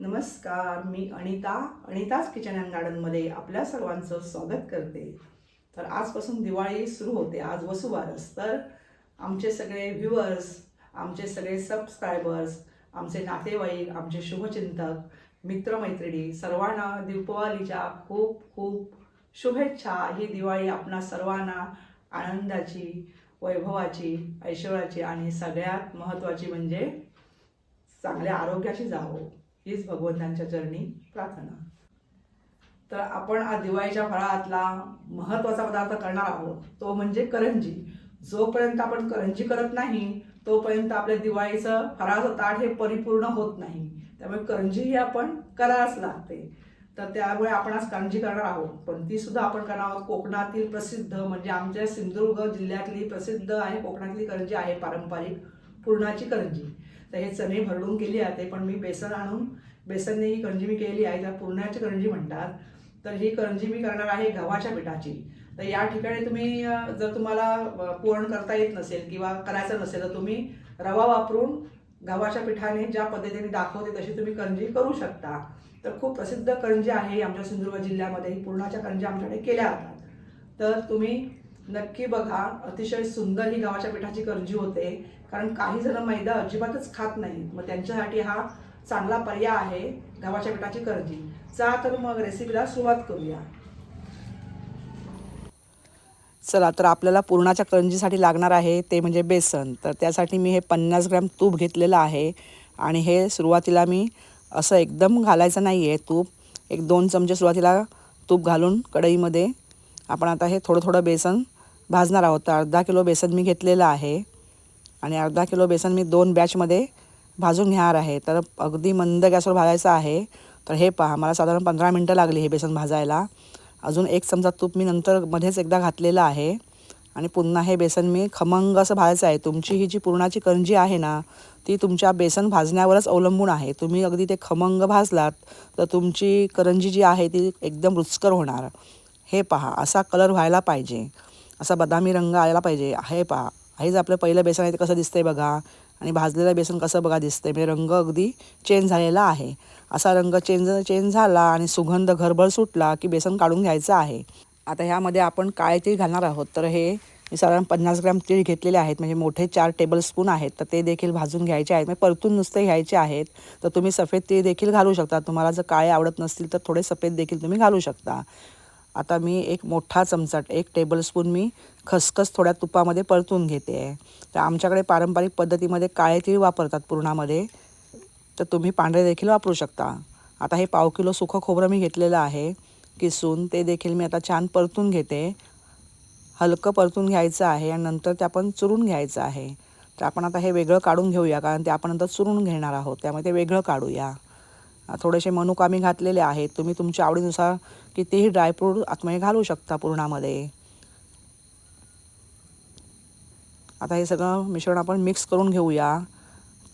नमस्कार मी Anita Anita's kitchen and गार्डनमध्ये आपल्या सर्वांचं स्वागत करते. तर आजपासून दिवाळी सुरू होते आज वसुबारस. तर आमचे सगळे व्ह्युअर्स आमचे सगळे सबस्क्रायबर्स आमचे नातेवाईक आमचे शुभचिंतक मित्रमैत्रिणी सर्वांना दीपावलीच्या खूप खूप शुभेच्छा. ही दिवाळी आपणा सर्वांना आनंदाची वैभवाची ऐश्वराची आणि सगळ्यात महत्त्वाची म्हणजे चांगल्या आरोग्याची जावं. हीच भगवंतांच्या चरणी प्रार्थना. तर आपण आज दिवाळीच्या फळातला महत्त्वाचा पदार्थ करणार आहोत तो म्हणजे करंजी. जोपर्यंत आपण करंजी करत नाही तोपर्यंत आपल्या दिवाळीचं फराळाचं ताट हे परिपूर्ण होत नाही. त्यामुळे करंजी ही आपण करायलाच लागते. तर त्यामुळे आपण आज करंजी करणार आहोत. पण ती सुद्धा आपण करणार आहोत. कोकणातील प्रसिद्ध म्हणजे आमच्या सिंधुदुर्ग जिल्ह्यातली प्रसिद्ध आहे कोकणातली करंजी आहे पारंपरिक पुरणाची करंजी. तर हे चणे भरडून केली आहे पण मी बेसन आणून बेसनने ही करंजी मी केली आहे त्या पुरणाची करंजी म्हणतात. तर ही करंजी मी करणार आहे गव्हाच्या पिठाची. तर या ठिकाणी तुम्ही जर तुम्हाला पुरण करता येत नसेल किंवा करायचं नसेल तर तुम्ही रवा वापरून गव्हाच्या पिठाने ज्या पद्धतीने दाखवते तशी तुम्ही करंजी करू शकता. तर खूप प्रसिद्ध करंजी आहे आमच्या सिंधुदुर्ग जिल्ह्यामध्ये. ही पूर्णाच्या करंजी आमच्याकडे केल्या जातात. तर तुम्ही नक्की बघा अतिशय सुंदर ही गव्हाच्या पिठाची करंजी होते. कारण काही जण मैदा अजिबातच खात नाहीत. मग त्यांच्यासाठी हा चांगला पर्याय आहे गव्हाच्या पिठाची करंजी चा तर मग रेसिपीला सुरुवात करूया. चला तर आपल्याला पुरणाच्या करंजीसाठी लागणार आहे ते म्हणजे बेसन. तर त्यासाठी मी हे पन्नास ग्रॅम तूप घेतलेलं आहे आणि हे सुरुवातीला मी असं एकदम घालायचं नाही आहे तूप. एक दोन चमचे सुरुवातीला तूप घालून कढईमध्ये आपण आता हे थोडं थोडं बेसन भाजणार आहोत. तर अर्धा किलो बेसन मी घेतलेलं आहे. आणि अर्धा किलो बेसन मी दोन बॅचमध्ये भाजून घेणार आहे. तर अगदी मंद गॅसवर भाजायचं आहे. तर हे पहा मला साधारण पंधरा मिनटं लागली हे बेसन भाजायला. अजून एक चमचा तूप मी नंतर मध्येच एकदा घातलेलं आहे. आणि पुन्हा हे बेसन मी खमंग असं भाजायचं आहे. तुमची ही जी पुरणाची करंजी आहे ना ती तुमच्या बेसन भाजण्यावरच अवलंबून आहे. तुम्ही अगदी ते खमंग भाजलात तर तुमची करंजी जी आहे ती एकदम रुचकर होणार. हे पहा असा कलर व्हायला पाहिजे. असा बदामी रंग आला पाहिजे. हे पहा हेच आपलं पहिलं बेसन आहे ते कसं दिसतंय बघा. आणि भाजलेलं बेसन कसं बघा दिसतंय. म्हणजे रंग अगदी चेंज झालेला आहे. असा रंग चेंज चेंज झाला आणि सुगंध घरभर सुटला की बेसन काढून घ्यायचं आहे. आता ह्यामध्ये आपण काळे तीळ घालणार आहोत. तर हे मी साधारण पन्नास ग्रॅम तीळ घेतलेले आहेत. म्हणजे मोठे चार टेबल स्पून आहेत. तर ते देखील भाजून घ्यायचे आहेत. म्हणजे परतून नुसते घ्यायचे आहेत. तर तुम्ही सफेद तीळ देखील घालू शकता. तुम्हाला जर काळे आवडत नसतील तर थोडे सफेद देखील तुम्ही घालू शकता. आता मी एक मोठा चमचा एक टेबलस्पून मी खसखस थोड्या तुपामध्ये परतून घेते. आहे तर आमच्याकडे पारंपरिक पद्धतीमध्ये काळे तीळ वापरतात पूर्णामध्ये. तर तुम्ही पांढरे देखील वापरू शकता. आता हे पाव किलो सुखं खोबरं मी घेतलेलं आहे. किसून ते देखील मी आता छान परतून घेते. हलकं परतून घ्यायचं आहे आणि नंतर ते आपण चुरून घ्यायचं आहे. तर आपण आता हे वेगळं काढून घेऊया कारण ते आपण नंतर चुरून घेणार आहोत. त्यामुळे ते वेगळं काढूया. थोडेसे मनुका मी घातलेले आहेत. तुम्ही तुमच्या आवडीनुसार कितीही ड्रायफ्रूट आतमध्ये घालू शकता पुरणामध्ये. आता हे सगळं मिश्रण आपण मिक्स करून घेऊया.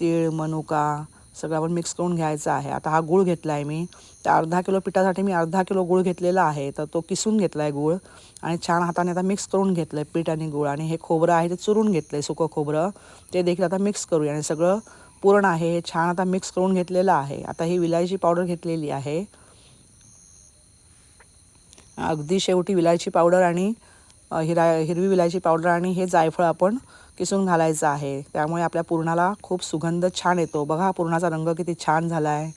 तीळ मनुका सगळं आपण मिक्स करून घ्यायचं आहे. आता हा गूळ घेतला आहे मी. तर अर्धा किलो पिठासाठी मी अर्धा किलो गूळ घेतलेला आहे. तर तो किसून घेतला आहे गूळ आणि छान हाताने आता मिक्स करून घेतलं आहे पीठ आणि गूळ. आणि हे खोबरं आहे ते चुरून घेतलं आहे सुकं खोबरं. ते देखील आता मिक्स करूया आणि सगळं पुरण आहे हे छान आता मिक्स करून घेतलेलं आहे. आता ही विलायची पावडर घेतलेली आहे. अगदी शेवटी विलायची पावडर आणि हिरा हिरवी विलायची पावडर आणि हे जायफळ आपण किसून घालायचं आहे. त्यामुळे आपल्या पुरणाला खूप सुगंध छान येतो. बघा हा पुरणाचा रंग किती छान झाला आहे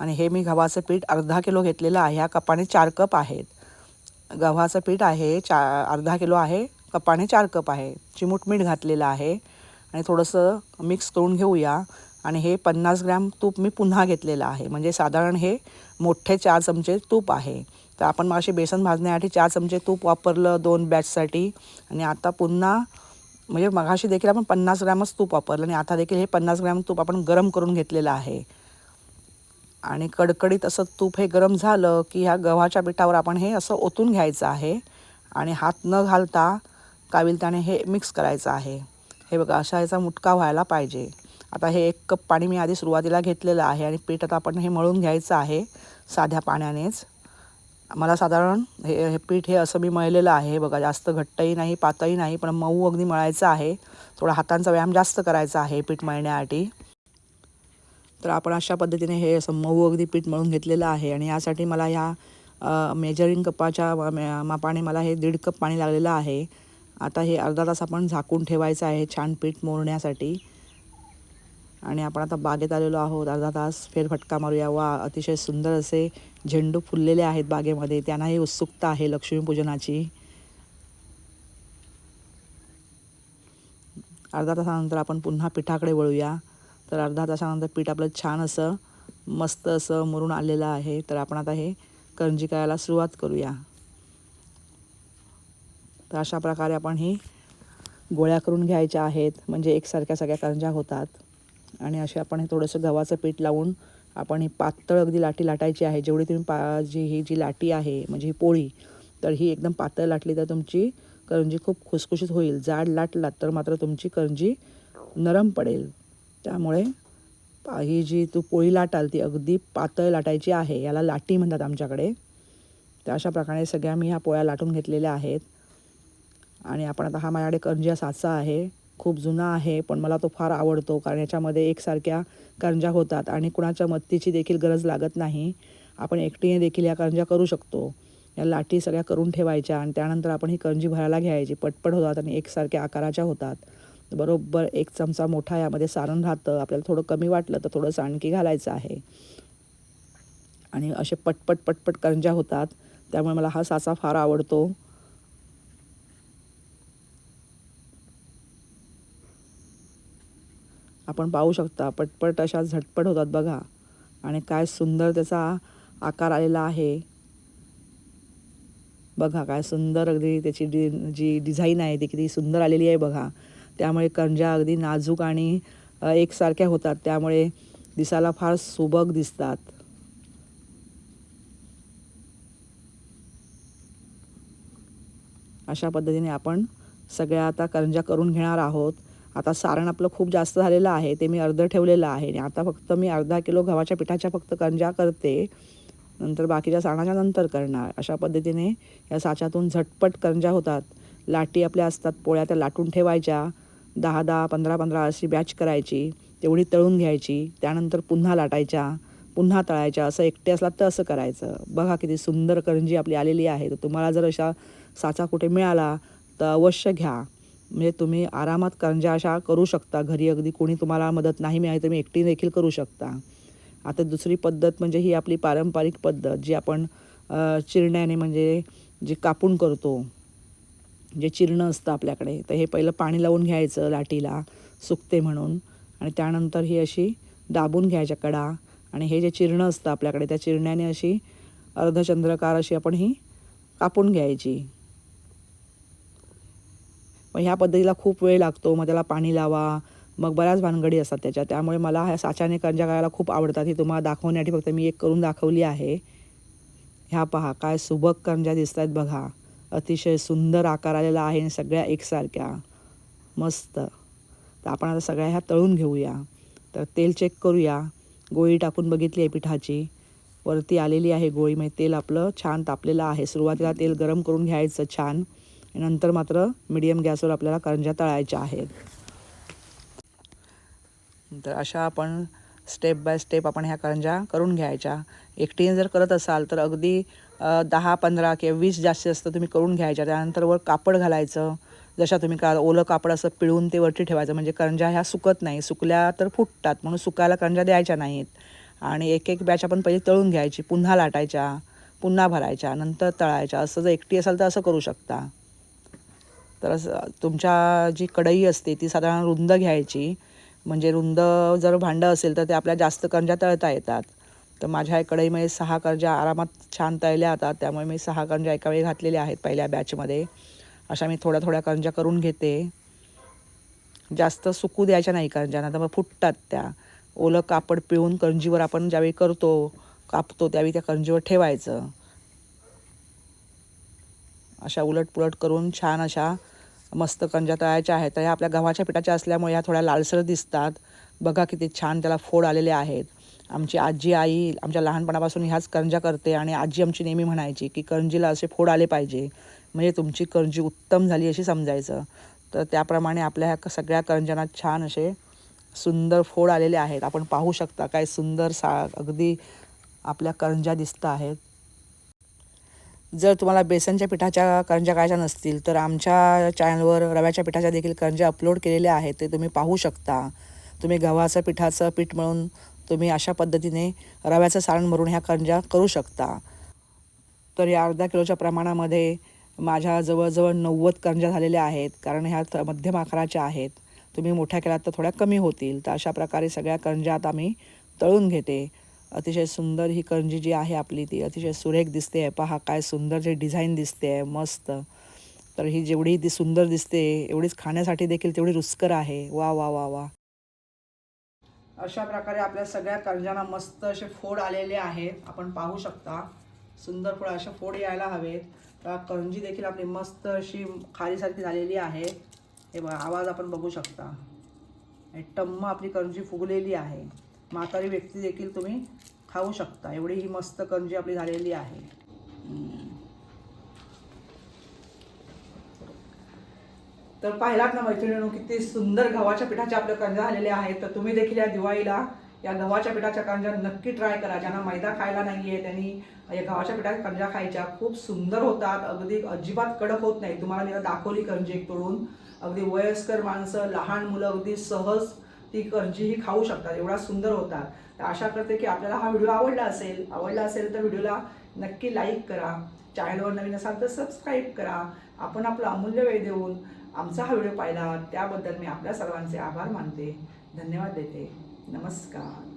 आणि हे मी गव्हाचं पीठ अर्धा किलो घेतलेलं आहे. ह्या कपाने चार कप आहेत. गव्हाचं पीठ आहे चा अर्धा किलो आहे कपाने चार कप आहे. चिमूट मीठ घातलेलं आहे. आणि थोडंसं मिक्स करून घेऊया. आणि हे पन्नास ग्रॅम तूप मी पुन्हा घेतलेलं आहे. म्हणजे साधारण हे मोठे चार चमचे तूप आहे. तर आपण मग बेसन भाजण्यासाठी चार चमचे तूप वापरलं दोन बॅचसाठी आणि आता पुन्हा म्हणजे मघाशी देखील आपण पन्नास ग्रॅमच तूप वापरलं. आणि आता देखील हे पन्नास ग्रॅम तूप आपण गरम करून घेतलेलं आहे. आणि कडकडीत असं तूप हे गरम झालं की ह्या गव्हाच्या पिठावर आपण हे असं ओतून घ्यायचं आहे. आणि हात न घालता काविलताने हे मिक्स करायचं आहे. हे बघा अशा याचा मुटका व्हायला पाहिजे. आता हे एक कप पाणी मी आधी सुरुवातीला घेतलेलं आहे आणि पीठ आता आपण हे मळून घ्यायचं आहे साध्या पाण्यानेच. मला साधारण हे हे पीठ हे असं मी मळलेलं आहे. बघा जास्त घट्टही नाही पातळही नाही पण मऊ अगदी मळायचं आहे. थोडा हातांचा व्यायाम जास्त करायचा आहे पीठ मळण्यासाठी. तर आपण अशा पद्धतीने हे असं मऊ अगदी पीठ मळून घेतलेलं आहे आणि यासाठी मला ह्या मेजरिंग कपाच्या मापाने मला हे दीड कप पाणी लागलेलं आहे. आता हे अर्धा तास आपण झाकून ठेवायचं आहे छान पीठ मोरण्यासाठी आणि आपण आता बागेत आलेलो आहोत अर्धा तास फेरफटका मारूया. वा अतिशय सुंदर असे झेंडू फुललेले आहेत बागेमध्ये. त्यांनाही उत्सुकता आहे लक्ष्मीपूजनाची. अर्धा तासानंतर आपण पुन्हा पिठाकडे वळूया. तर अर्धा तासानंतर पीठ आपलं छान असं मस्त असं मुरून आलेलं आहे. तर आपण आता हे करंजी करायला सुरुवात करूया. तर अशा प्रकारे आपण ही गोळ्या करून घ्यायच्या आहेत. म्हणजे एकसारख्या सगळ्या करंज्या होतात. आणि असे आपण हे थोडंसं गव्हाचं पीठ लावून आपण ही पातळ अगदी लाटी लाटायची आहे. जेवढी तुम्ही पा जी ही जी लाटी आहे म्हणजे ही पोळी तर ही एकदम पातळ लाटली तर तुमची करंजी खूप खुसखुशीत होईल. जाड लाटलात तर मात्र तुमची करंजी नरम पडेल. त्यामुळे पा- ही जी तू पोळी लाटाल ती अगदी पातळ लाटायची आहे. याला लाटी म्हणतात आमच्याकडे. तर अशा प्रकारे सगळ्या मी ह्या पोळ्या लाटून घेतलेल्या आहेत. आणि आपण आता हा माझ्याकडे करंज्या साचा आहे. खूप जुना आहे पण मला तो फार आवडतो कारण याच्यामध्ये एकसारख्या करंज्या होतात आणि कुणाच्या मदतीची देखील गरज लागत नाही. आपण एकटीने देखील या करंज्या करू शकतो. या लाटी सगळ्या करून ठेवायच्या आणि त्यानंतर आपण ही करंजी भरायला घ्यायची. पटपट होतात आणि एकसारख्या आकाराच्या होतात. बरोबर एक चमचा मोठा यामध्ये सारण राहतं. आपल्याला थोडं कमी वाटलं तर थोडंसं आणखी घालायचं आहे. आणि असे पटपट पटपट करंज्या होतात. त्यामुळे मला हा साचा फार आवडतो. आपण पाहू शकता. पटपट अशा झटपट होतात बघा. आणि काय सुंदर त्याचा आकार आलेला आहे. बघा काय सुंदर अगदी त्याची डि जी डिझाईन आहे ती किती सुंदर आलेली आहे बघा. त्यामुळे करंज्या अगदी नाजूक आणि एकसारख्या होतात. त्यामुळे दिसायला फार सुबक दिसतात. अशा पद्धतीने आपण सगळ्या आता करंज्या करून घेणार आहोत. आता सारण आपलं खूप जास्त झालेलं आहे ते मी अर्धं ठेवलेलं आहे आणि आता फक्त मी अर्धा किलो गव्हाच्या पिठाच्या फक्त करंज्या करते. नंतर बाकीच्या साणाच्या नंतर करणार. अशा पद्धतीने या साच्यातून झटपट करंज्या होतात. लाटी आपल्या असतात पोळ्या त्या लाटून ठेवायच्या. दहा दहा पंधरा पंधरा अशी बॅच करायची. तेवढी तळून घ्यायची. त्यानंतर पुन्हा लाटायच्या. पुन्हा तळायच्या. असं एकटे असला तर असं करायचं. बघा किती सुंदर करंजी आपली आलेली आहे. तर तुम्हाला जर अशा साचा कुठे मिळाला तर अवश्य घ्या. म्हणजे तुम्ही आरामात करंजा अशा करू शकता. घरी अगदी कोणी तुम्हाला मदत नाही मिळाली तर मी एकटी देखील करू शकता. आता दुसरी पद्धत म्हणजे ही आपली पारंपरिक पद्धत जी आपण चिरण्याने म्हणजे जी कापून करतो जे चिरणं असतं आपल्याकडे तर हे पहिलं पाणी लावून घ्यायचं लाटीला सुकते म्हणून. आणि त्यानंतर ही अशी दाबून घ्यायच्या कडा आणि हे जे चिरणं असतं आपल्याकडे त्या चिरण्याने अशी अर्धचंद्रकार अशी आपण ही कापून घ्यायची. मग ह्या पद्धतीला खूप वेळ लागतो मग त्याला पाणी लावा मग बऱ्याच भानगडी असतात त्याच्या त्यामुळे मला ह्या साच्याने कंजा करायला खूप आवडतात. ही तुम्हाला दाखवण्यासाठी फक्त मी एक करून दाखवली आहे. ह्या पहा काय सुबक कंजा दिसत आहेत बघा. अतिशय सुंदर आकार आलेला आहे आणि सगळ्या एकसारख्या. मस्त. तर आपण आता सगळ्या ह्या तळून घेऊया. तर तेल चेक करूया. गोळी टाकून बघितली आहे पिठाची. वरती आलेली आहे गोळी. म्हणजे तेल आपलं छान तापलेलं आहे. सुरुवातीला तेल गरम करून घ्यायचं छान. नंतर मात्र मिडियम गॅसवर आपल्याला करंज्या तळायच्या आहेत. तर अशा आपण स्टेप बाय स्टेप आपण ह्या करंज्या करून घ्यायच्या. एकटीने जर करत असाल तर अगदी दहा पंधरा किंवा वीस जास्तीत जास्त तुम्ही करून घ्यायच्या. त्यानंतर वर कापड घालायचं. जशा तुम्ही का ओलं कापड असं पिळून ते वरती ठेवायचं. म्हणजे करंज्या ह्या सुकत नाही. सुकल्या तर फुटतात. म्हणून सुकायला करंज्या द्यायच्या नाहीत. आणि एक एक बॅच आपण पहिले तळून घ्यायची. पुन्हा लाटायच्या. पुन्हा भरायच्या. नंतर तळायच्या. असं जर एकटी असाल तर असं करू शकता. तर असं तुमच्या जी कढई असते ती साधारण रुंद घ्यायची. म्हणजे रुंद जर भांडं असेल तर ते आपल्या जास्त करंज्या तळता येतात. तर माझ्या कढईमध्ये सहा करंज्या आरामात छान तळल्या जातात त्यामुळे मी सहा करंज्या एका वेळी घातलेल्या आहेत पहिल्या बॅचमध्ये अशा मी थोड्या थोड्या करंज्या करून घेते. जास्त सुकू द्यायच्या नाही करंज्या तर मग फुटतात त्या. ओलं कापड पिळून करंजीवर आपण ज्यावेळी करतो कापतो त्यावेळी त्या करंजीवर ठेवायचं. अशा उलट पुलट करून छान अशा मस्त कंजा तळायच्या आहेत. तर ह्या आपल्या गव्हाच्या पिठाच्या असल्यामुळे ह्या थोड्या लालसर दिसतात. बघा किती छान त्याला फोड आलेले आहेत. आमची आजी आई आमच्या लहानपणापासून ह्याच करंजा करते आणि आजी आमची नेहमी म्हणायची की करंजीला असे फोड आले पाहिजे. म्हणजे तुमची करंजी उत्तम झाली अशी समजायचं. तर त्याप्रमाणे आपल्या ह्या सगळ्या करंज्यांना छान असे सुंदर फोड आलेले आहेत. आपण पाहू शकता काय सुंदर सा अगदी आपल्या करंजा दिसत आहेत. जर तुम्हाला बेसनच्या पिठाच्या करंजा करायच्या नसतील तर आमच्या चॅनलवर रव्याच्या पिठाच्या देखील करंजा अपलोड केलेले आहेत ते तुम्ही पाहू शकता. तुम्ही गव्हाचं पिठाचं पीठ मळून तुम्ही अशा पद्धतीने रव्याचं सारण भरून ह्या करंजा करू शकता. तर या अर्धा किलोच्या प्रमाणामध्ये माझ्या जवळजवळ नव्वद करंजा झालेल्या आहेत कारण ह्या थ- मध्यम आकाराच्या आहेत. तुम्ही मोठ्या केल्यात तर थोड्या कमी होतील तर अशा प्रकारे सगळ्या करंजा आता मी तळून घेते. अतिशय सुंदर ही करंजी जी आहे आपली ती अतिशय सुरेख दिसते आहे. पहा काय सुंदर जे डिझाईन दिसते आहे मस्त. तर ही जेवढी ती सुंदर दिसते एवढीच खाण्यासाठी देखील तेवढी रुचकर आहे. वा वा वा वा. अशा प्रकारे आपल्या सगळ्या करंजांना मस्त असे फोड आलेले आहेत. आपण पाहू शकता सुंदर फोड असे फोड यायला हवेत. तर करंजी देखील आपली मस्त अशी खारीसारखी झालेली आहे. हे बघा आवाज आपण बघू शकता. टम्म आपली करंजी फुगलेली आहे. म्हातारी व्यक्ती देखील तुम्ही खाऊ शकता. एवढी ही मस्त कंजी आपली झालेली आहे. तर पाहिलात ना मैत्रिणीनो किती सुंदर गव्हाच्या पिठाच्या आपल्या कंजा झालेल्या आहेत. तर तुम्ही देखील या दिवाळीला या गव्हाच्या पिठाच्या कांजा नक्की ट्राय करा. ज्यांना मैदा खायला नाहीये त्यांनी या गव्हाच्या पिठाच्या कंजा खायच्या. खूप सुंदर होतात. अगदी अजिबात कडक होत नाही तुम्हाला मी दाखवली कंजी एक तोडून. अगदी वयस्कर माणसं लहान मुलं अगदी सहज ती कंजीही खाऊ शकतात एवढा सुंदर होतात. तर आशा करते की आपल्याला हा व्हिडिओ आवडला असेल आवडला असेल तर व्हिडिओला नक्की लाईक करा. चॅनलवर नवीन असाल तर सबस्क्राईब करा. आपण आपला अमूल्य वेळ देऊन आमचा हा व्हिडिओ पाहिला त्याबद्दल मी आपल्या सर्वांचे आभार मानते. धन्यवाद देते. नमस्कार.